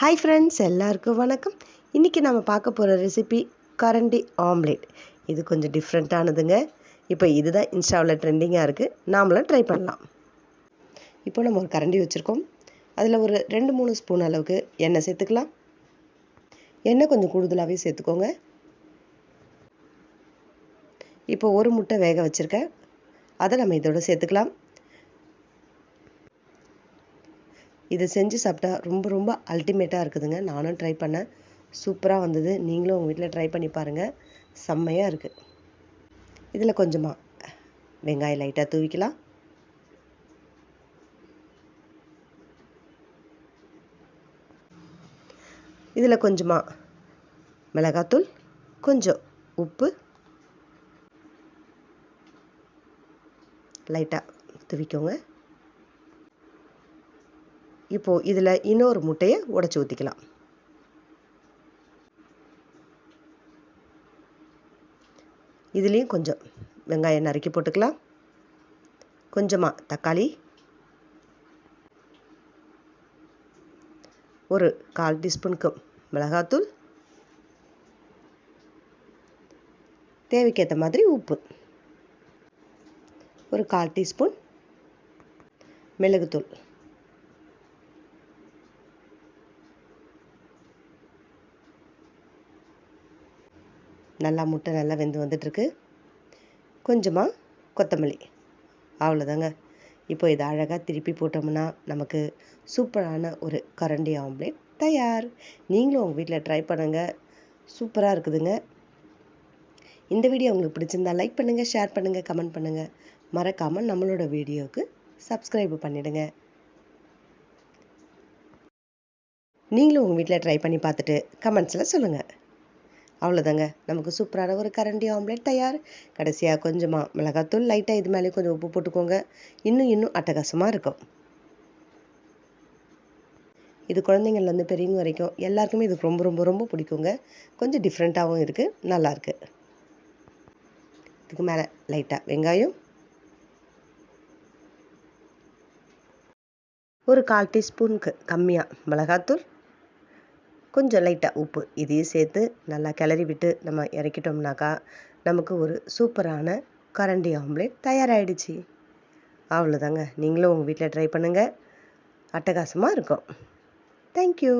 Hi friends எல்லாருக்கும் வணக்கம். இன்றைக்கி நம்ம பார்க்க போகிற ரெசிபி கரண்டி ஆம்லேட் இது கொஞ்சம் டிஃப்ரெண்ட்டானதுங்க இப்போ இதுதான் இன்ஸ்டாவில் ட்ரெண்டிங்காக இருக்குது நாமளும் ட்ரை பண்ணலாம். இப்போ நம்ம ஒரு கரண்டி வச்சுருக்கோம். அதில் ஒரு ரெண்டு மூணு ஸ்பூன் அளவுக்கு எண்ணெய் சேர்த்துக்கலாம். எண்ணெய் கொஞ்சம் கூடுதலாகவே சேர்த்துக்கோங்க. இப்போ ஒரு முட்டை வேக வச்சுருக்கேன். அதை நம்ம இதோட சேர்த்துக்கலாம். இதை செஞ்சு சாப்பிட்டா ரொம்ப ரொம்ப அல்டிமேட்டாக இருக்குதுங்க. நானும் ட்ரை பண்ணேன். சூப்பராக வந்தது. நீங்களும் உங்கள் வீட்டில் ட்ரை பண்ணி பாருங்கள் செம்மையாக இருக்குது இதில் கொஞ்சமாக வெங்காயம் லைட்டாக தூவிக்கலாம். இதில் கொஞ்சமாக மிளகாத்தூள் கொஞ்சம் உப்பு லைட்டாக தூவிக்கோங்க. இப்போது இதில் இன்னொரு முட்டையை உடச்சி ஊற்றிக்கலாம் இதுலேயும் கொஞ்சம் வெங்காயம் நறுக்கி போட்டுக்கலாம். கொஞ்சமாக தக்காளி. ஒரு கால் டீஸ்பூனுக்கு மிளகாத்தூள். தேவைக்கேற்ற மாதிரி உப்பு. ஒரு கால் டீஸ்பூன் மிளகுத்தூள். நல்லா முட்டை நல்லா வெந்து வந்துட்டுருக்கு. கொஞ்சமாக கொத்தமல்லி. அவ்வளோதாங்க இப்போ இதை அழகாக திருப்பி போட்டோம்னா நமக்கு சூப்பரான ஒரு கரண்டி ஆம்லேட் தயார். நீங்களும் உங்கள் வீட்டில் ட்ரை பண்ணுங்கள் சூப்பராக இருக்குதுங்க. இந்த வீடியோ உங்களுக்கு பிடிச்சிருந்தா லைக் பண்ணுங்கள் ஷேர் பண்ணுங்கள் கமெண்ட் பண்ணுங்கள் மறக்காமல் நம்மளோட வீடியோவுக்கு சப்ஸ்கிரைப் பண்ணிவிடுங்க நீங்களும் உங்கள் வீட்டில் ட்ரை பண்ணி பார்த்துட்டு கமெண்ட்ஸில் சொல்லுங்கள் அவ்வளோதாங்க நமக்கு சூப்பரான ஒரு கரண்டி ஆம்லேட் தயார். கடைசியாக கொஞ்சமாக மிளகாத்தூள் லைட்டாக இது மேலேயும் கொஞ்சம் உப்பு போட்டுக்கோங்க. இன்னும் இன்னும் அட்டகாசமாக இருக்கும். இது குழந்தைங்கள்லேருந்து பெரியவங்க வரைக்கும் எல்லாருக்குமே இது ரொம்ப ரொம்ப ரொம்ப பிடிக்குங்க. கொஞ்சம் டிஃப்ரெண்ட்டாகவும் இருக்குது நல்லாயிருக்கு இதுக்கு மேலே லைட்டாக வெங்காயம். ஒரு கால் டீஸ்பூனுக்கு கம்மியாக மிளகாத்தூள். கொஞ்சம் லைட்டாக உப்பு இதையும் சேர்த்து நல்லா கிளறி விட்டு நம்ம இறக்கிட்டோம்னாக்கா நமக்கு ஒரு சூப்பரான கரண்டி ஆம்லேட் தயாராகிடுச்சு அவ்வளோதாங்க நீங்களும் உங்கள் வீட்டில் ட்ரை பண்ணுங்கள் அட்டகாசமாக இருக்கும். தேங்க்யூ